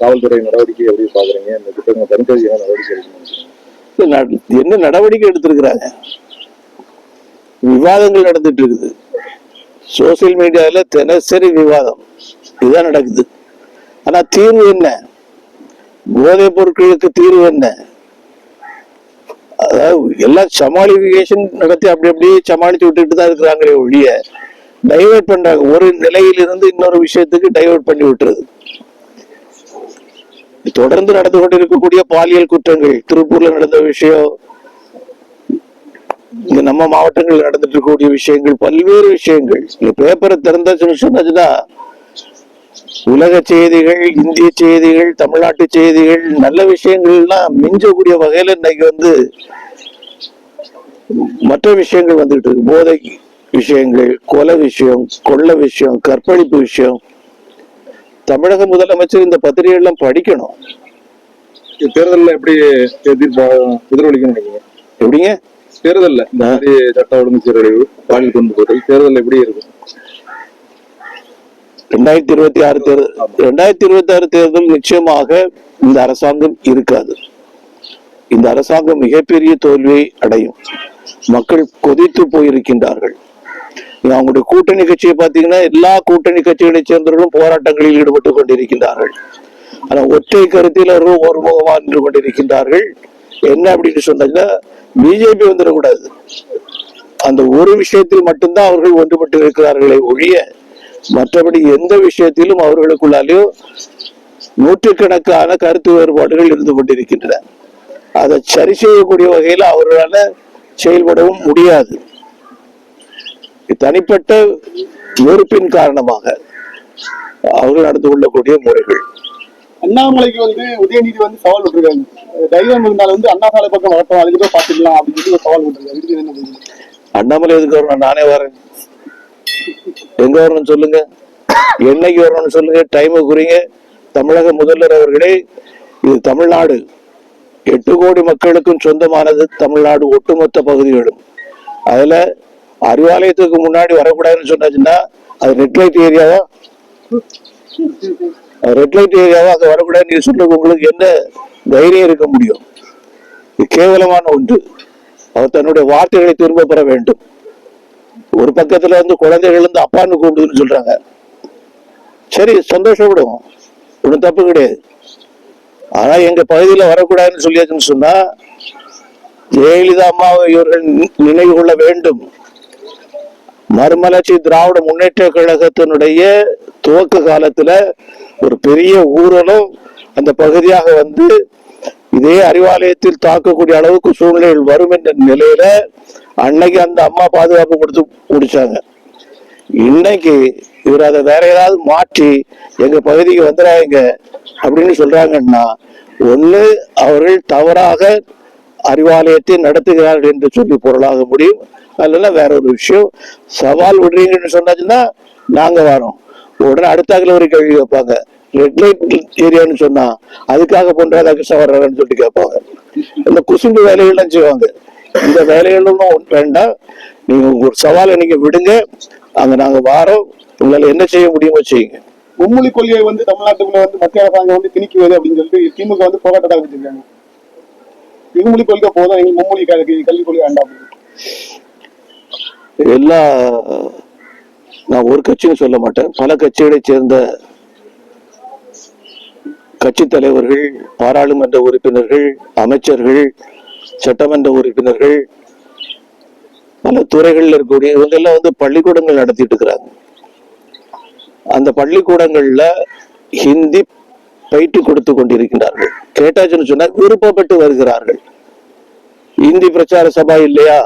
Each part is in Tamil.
காவல்துறை நடவடிக்கை எப்படி பாக்குறீங்க? இந்த குற்றங்கள் என்ன நடவடிக்கை எடுக்கணும்? என்ன நடவடிக்கை எடுத்திருக்கிறாங்க? விவாதங்கள் நடந்துட்டு இருக்குது. சோசியல் மீடியால தினசரி விவாதம். இதுதான் நடக்குது. ஆனா தீர்வு என்ன? போதைப் பொருட்களுக்கு தீர்வு என்ன? அதாவது எல்லாம் சமாளிஃபிகேஷன் நடத்தி அப்படி அப்படியே சமாளிச்சு விட்டுட்டு தான் இருக்கிறாங்களே ஒழிய டைவர்ட் பண்றாங்க. ஒரு நிலையிலிருந்து இன்னொரு விஷயத்துக்கு டைவர்ட் பண்ணி விட்டுறது தொடர்ந்து நடந்து கொண்டிருக்கக்கூடிய பாலியல் குற்றங்கள் திருப்பூர்ல நடந்த விஷயம் இங்க நம்ம மாவட்டங்கள் நடந்துட்டு இருக்கக்கூடிய விஷயங்கள் பல்வேறு விஷயங்கள். இந்த பேப்பரை திறந்தா சொல்லி உலக செய்திகள் இந்திய செய்திகள் தமிழ்நாட்டு செய்திகள் நல்ல விஷயங்கள்லாம் மிஞ்சக்கூடிய வகையில இன்னைக்கு வந்து மற்ற விஷயங்கள் வந்துட்டு இருக்கு. போதை விஷயங்கள் கொலை விஷயம் கொள்ள விஷயம் கற்பழிப்பு விஷயம் தமிழக முதலமைச்சர் இந்த பத்திரிகை எல்லாம் படிக்கணும். தேர்தல்ல எப்படி எதிர்பா எதிரொலிக்கணும் நினைக்கிறீங்க எப்படிங்க? தேர்தல்ல. இந்த மாதிரி சட்ட ஒழுங்கு சீரழிவு பாலியல் துன்புறுத்தல் தேர்தல் எப்படி இருக்கும்? ரெண்டாயிரத்தி இருபத்தி ஆறு தேர்தல் ரெண்டாயிரத்தி இருபத்தி ஆறு தேர்தல் நிச்சயமாக இந்த அரசாங்கம் இருக்காது. இந்த அரசாங்கம் மிகப்பெரிய தோல்வியை அடையும். மக்கள் கொதித்து போயிருக்கின்றார்கள். நீங்க அவங்களுடைய கூட்டணி கட்சியை பார்த்தீங்கன்னா எல்லா கூட்டணி கட்சிகளை சேர்ந்தவர்களும் போராட்டங்களில் ஈடுபட்டு கொண்டிருக்கின்றார்கள். ஆனால் ஒற்றை கருத்தில் அவர்கள் ஒருமுகமாக நின்று கொண்டிருக்கின்றார்கள். என்ன அப்படின்னு சொன்னாங்கன்னா பிஜேபி வந்துடக்கூடாது. அந்த ஒரு விஷயத்தில் மட்டும்தான் அவர்கள் ஒன்றுபட்டு இருக்கிறார்களே ஒழிய மற்றபடி எந்த விஷயத்திலும் அவர்களுக்குள்ளாலேயோ நூற்றுக்கணக்கான கருத்து வேறுபாடுகள் இருந்து கொண்டிருக்கின்றன. அதை சரி செய்யக்கூடிய வகையில் அவர்களால் செயல்படவும் முடியாது. தனிப்பட்ட வெறுப்பின் காரணமாக அவர்கள் நடந்து கொள்ளக்கூடிய முறைகள். அண்ணாமலைக்கு வந்து உதயநிதி வந்து சவால் விட்டுருக்காங்க. தைரியம் இருந்தாலும் வந்து அண்ணா சாலை பக்கம் வரட்டும் அதுக்கு போய் பாத்துக்கலாம் அப்படின்னு சொல்லி சவால் அண்ணாமலை எதுக்கு வரணும்? நானே வரேன். எங்க வரணும்னு சொல்லுங்க. என்னைக்கு வரணும்னு சொல்லுங்க. டைம் குறிங்க. தமிழக முதல்வர் அவர்களே இது தமிழ்நாடு. எட்டு கோடி மக்களுக்கும் சொந்தமானது தமிழ்நாடு ஒட்டுமொத்த பகுதிகளும். அதுல அறிவாலயத்துக்கு முன்னாடி வரக்கூடாதுன்னு சொன்னாச்சுன்னா அது ரெட் லைட் ஏரியாவா ரெட் லைட் ஏரியாவா அங்க வரக்கூடாது. நீங்க சொல்றது உங்களுக்கு என்ன தைரியம் இருக்க முடியும்? இது கேவலமான ஒன்று. அவர் தன்னுடைய வார்த்தைகளை திரும்ப பெற வேண்டும். ஒரு பக்கத்துல வந்து குழந்தைகள் வந்து அப்பான்னு கூப்பிடுதுன்னு சொல்றாங்க. சரி சந்தோஷப்படுவோம். ஒன்றும் தப்பு கிடையாது. ஆனா எங்க பகுதியில வரக்கூடாதுன்னு சொல்லியாச்சுன்னு சொன்னா ஜெயலலிதா அம்மா இவர்கள் நினைவு கொள்ள வேண்டும். மறுமலர்ச்சி திராவிட முன்னேற்ற கழகத்தினுடைய துவக்க காலத்துல ஒரு பெரிய ஊரலும் அந்த பகுதியாக வந்து இதே அறிவாலயத்தில் தாக்கக்கூடிய அளவுக்கு சூழ்நிலைகள் வரும் என்ற நிலையில அன்னைக்கு அந்த அம்மா பாதுகாப்பு கொடுத்து குடிச்சாங்க இன்னைக்கு இவர் அதை வேற ஏதாவது மாற்றி எங்க பகுதிக்கு வந்துடாங்க அப்படின்னு சொல்றாங்கன்னா ஒண்ணு அவர்கள் தவறாக அறிவாலயத்தை நடத்துகிறார்கள் என்று சொல்லி பொருளாக முடியும். அதுல வேற ஒரு விஷயம். சவால் விடுறீங்கன்னு சொன்னாச்சுன்னா நாங்க வரோம். உடனே அடுத்தாக்குல ஒரு கேள்வி கேட்பாங்க. ரெட் லைட் ஏரியான்னு சொன்னா அதுக்காக பொன் ராதாகிருஷ்ணன் வர்றாருன்னு சொல்லிட்டு கேட்பாங்க. இந்த குசும்பு வேலைகள்லாம் செய்வாங்க. இந்த வேலைகளும் வேண்டாம். நீங்க ஒரு சவாலை நீங்க விடுங்க. அங்க நாங்க வாரோம். உங்களால என்ன செய்ய முடியுமோ செய்யுங்க. மும்மொழி கொள்கையை வந்து தமிழ்நாட்டுக்குள்ள வந்து மத்திய அரசாங்கம் வந்து திணிக்குவது அப்படின்னு சொல்லிட்டு திமுக வந்து போராட்டத்தை ஆரம்பிச்சிருக்காங்க. இருமொழி கொள்கை போதும் எங்களுக்கு மும்மொழி கல்வி கல்விக் கொள்கை வேண்டாம் எல்லா நான் ஒரு கட்சியும் சொல்ல மாட்டேன். பல கட்சிகளை சேர்ந்த கட்சி தலைவர்கள் பாராளுமன்ற உறுப்பினர்கள் அமைச்சர்கள் சட்டமன்ற உறுப்பினர்கள் பல துறைகளில் இருக்கக்கூடிய இவங்க எல்லாம் வந்து பள்ளிக்கூடங்கள் நடத்திட்டு இருக்கிறாங்க. அந்த பள்ளிக்கூடங்கள்ல ஹிந்தி பயிற்று கொடுத்து கொண்டிருக்கின்றார்கள். கேட்டாச்சுன்னு சொன்னா விருப்பப்பட்டு வருகிறார்கள். இந்தி பிரச்சார சபா இல்லையா?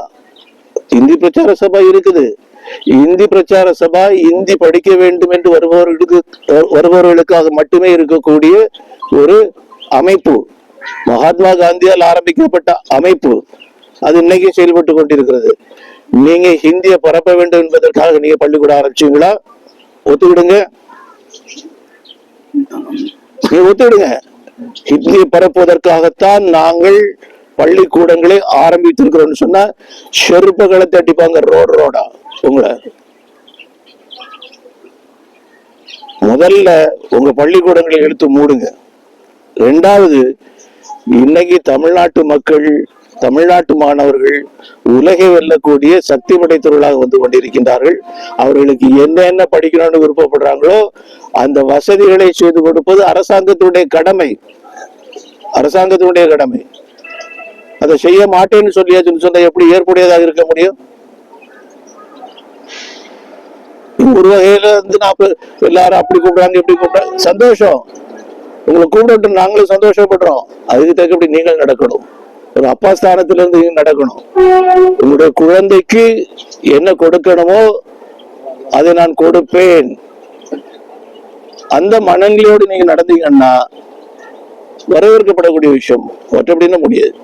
இந்தி பிரச்சார சபா இருக்குது. இந்தி பிரச்சார சபா இந்தி படிக்க வேண்டும் என்று வருபவர்களுக்கு வருபவர்களுக்காக மட்டுமே இருக்கக்கூடிய ஒரு அமைப்பு. மகாத்மா காந்தியால் ஆரம்பிக்கப்பட்ட அமைப்பு. அது இன்னைக்கு செயல்பட்டு கொண்டிருக்கிறது. நீங்க ஹிந்தியை பரப்ப வேண்டும் என்பதற்காக நீங்க பள்ளிக்கூடம் ஆரம்பிச்சீங்களா? ஒத்துக்கிடுங்க. ஒத்துவிடுங்க. ஹிந்தியை பரப்புவதற்காகத்தான் நாங்கள் பள்ளிக்கூடங்களை ஆரம்பித்திருக்கிறோம்னு சொன்னா செருப்புகளை தட்டிப்பாங்க ரோடு ரோடா உங்களை. முதல்ல உங்க பள்ளிக்கூடங்களை எடுத்து மூடுங்க. ரெண்டாவது இன்னைக்கு தமிழ்நாட்டு மக்கள் தமிழ்நாட்டு மாணவர்கள் உலகை வெல்லக்கூடிய சக்தி படைத்தவர்களாக வந்து கொண்டிருக்கின்றார்கள். அவர்களுக்கு என்னென்ன படிக்கணும்னு விருப்பப்படுறாங்களோ அந்த வசதிகளை செய்து கொடுப்பது அரசாங்கத்தினுடைய கடமை. அரசாங்கத்தினுடைய கடமை. அதை செய்ய மாட்டேன்னு சொல்லியாச்சுன்னு சொன்னா எப்படி ஏற்புடையதாக இருக்க முடியும்? ஒரு வகையில வந்து நான் எல்லாரும் அப்படி கூப்பிடுறாங்க இப்படி கூப்பிடுறாங்க. சந்தோஷம். உங்களை கூப்பிட்டு நாங்களும் சந்தோஷப்படுறோம். அதுக்கு தக்கபடி நீங்கள் நடக்கணும். ஒரு அப்பா ஸ்தானத்திலிருந்து நடக்கணும். உங்களுடைய குழந்தைக்கு என்ன கொடுக்கணுமோ அதை நான் கொடுப்பேன். அந்த மனநிலையோடு நீங்க நடந்தீங்கன்னா வரவேற்கப்படக்கூடிய விஷயம். மற்றபடினா முடியாது.